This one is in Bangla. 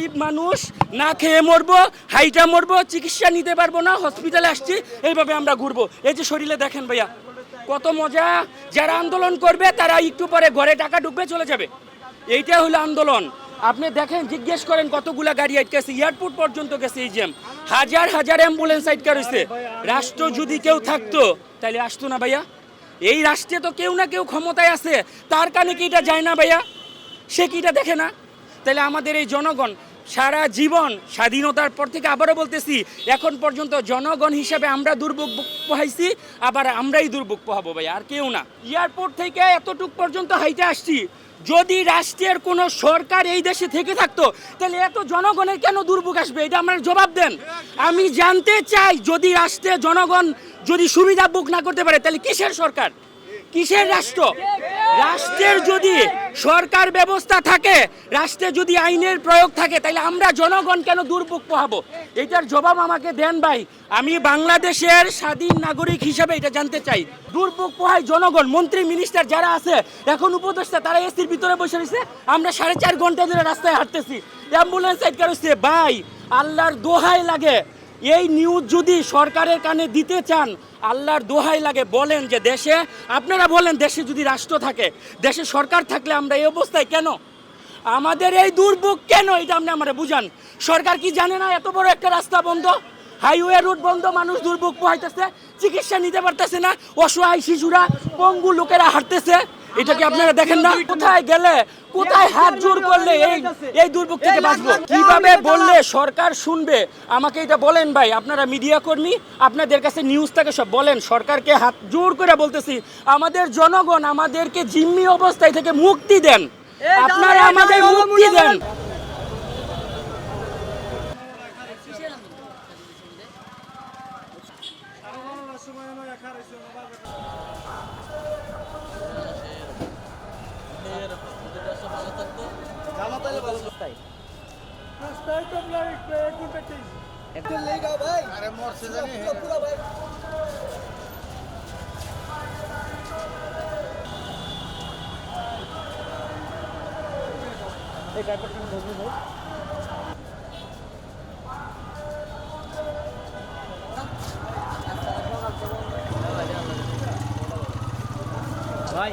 গরিব মানুষ, না খেয়ে মরবো, হাইটা মরবো, চিকিৎসা নিতে পারব না হসপিটালে আসছি, এইভাবে আমরা ঘুরবো। এই যে শরীরে দেখেন ভাইয়া, কত মজা। যারা আন্দোলন করবে, তারা একটু পরে ঘরে টাকা ঢুকবে, চলে যাবে। এইটা হলো আন্দোলন। আপনি দেখেন, জিজ্ঞেস করেন, কতগুলা গাড়ি আটকেছে এয়ারপোর্ট পর্যন্ত গেছে এই জ্যাম। হাজার হাজার অ্যাম্বুলেন্স আটকা রয়েছে। রাষ্ট্র যদি কেউ থাকতো, তাহলে আসতো না ভাইয়া। এই রাষ্ট্রে তো কেউ না কেউ ক্ষমতায় আছে। তার কানে কি এটা যায় না ভাইয়া? সে কি এটা দেখে না? তাহলে আমাদের এই জনগণ সারা জীবন স্বাধীনতার পর থেকে আবারও বলতেছি, এখন পর্যন্ত জনগণ হিসাবে আমরা দুর্ভোগ পোহাইছি, আবার আমরাই দুর্ভোগ পোহাবো ভাই, আর কেউ না। এয়ারপোর্ট থেকে এতটুক পর্যন্ত হাইটে আসছি, যদি রাষ্ট্রের কোনো সরকার এই দেশে থেকে থাকতো, তাহলে এত জনগণের কেন দুর্ভোগ আসবে? এটা আমার জবাব দেন। আমি জানতে চাই, যদি রাষ্ট্রে জনগণ যদি সুবিধা বুক না করতে পারে, তাহলে কিসের সরকার? কিসের রাষ্ট্র? রাষ্ট্রের যদি সরকার ব্যবস্থা থাকে, রাষ্ট্রে যদি আইনের প্রয়োগ থাকে তাহলে আমরা জনগণ কেন দুর্ভোগ পোহাবো? এটার জবাব আমাকে দেন ভাই। আমি বাংলাদেশের স্বাধীন নাগরিক হিসাবে এটা জানতে চাই। দুর্ভোগ পোহায় জনগণ, মন্ত্রী মিনিস্টার যারা আছে, এখন উপদেষ্টা, তারা এসির ভিতরে বসে রয়েছে। আমরা সাড়ে চার ঘণ্টা ধরে রাস্তায় হাঁটতেছি। অ্যাম্বুলেন্স আটকা রয়েছে। ভাই, আল্লাহর দোহাই লাগে। এই নিউজ যদি সরকারের কানে দিতে চান, আল্লাহর দোহাই লাগে, বলেন যে দেশে, আপনারা বলেন দেশে যদি রাষ্ট্র থাকে, দেশে সরকার থাকলে আমরা এই অবস্থায় কেন? আমাদের এই দুর্ভোগ কেন? এটা আপনি আমরা বুঝান। সরকার কি জানে না এত বড় একটা রাস্তা বন্ধ? হাইওয়ে রুট বন্ধ, মানুষ দুর্ভোগ পোহাইতেছে, চিকিৎসা নিতে পারতেছে না, অসহায় শিশুরা, পঙ্গু লোকেরা হাঁটতেছে। এটা কি আপনারা দেখেন না? কোথায় গেলে কোথায় হাত জোর করলে এই এই দুর্ভোগ থেকে বাঁচবো? কীভাবে বললে সরকার শুনবে? আমাকে এটা বলেন ভাই আপনারা মিডিয়া কর্মী আপনাদের কাছে নিউজ থাকে সব। বলেন সরকারকে হাত জোর করে বলতেছি আমাদের জনগণ আমাদেরকে জিম্মি অবস্থায় থেকে মুক্তি দেন। আপনারা আমাদের মুক্তি দেন। রাস্তায় তো আপনার একটু একটু পেটেই একটু লেগা ভাই আরে মরছে জানি পুরো ভাই এই ড্রাইভারটা ধরবি ভাই ভাই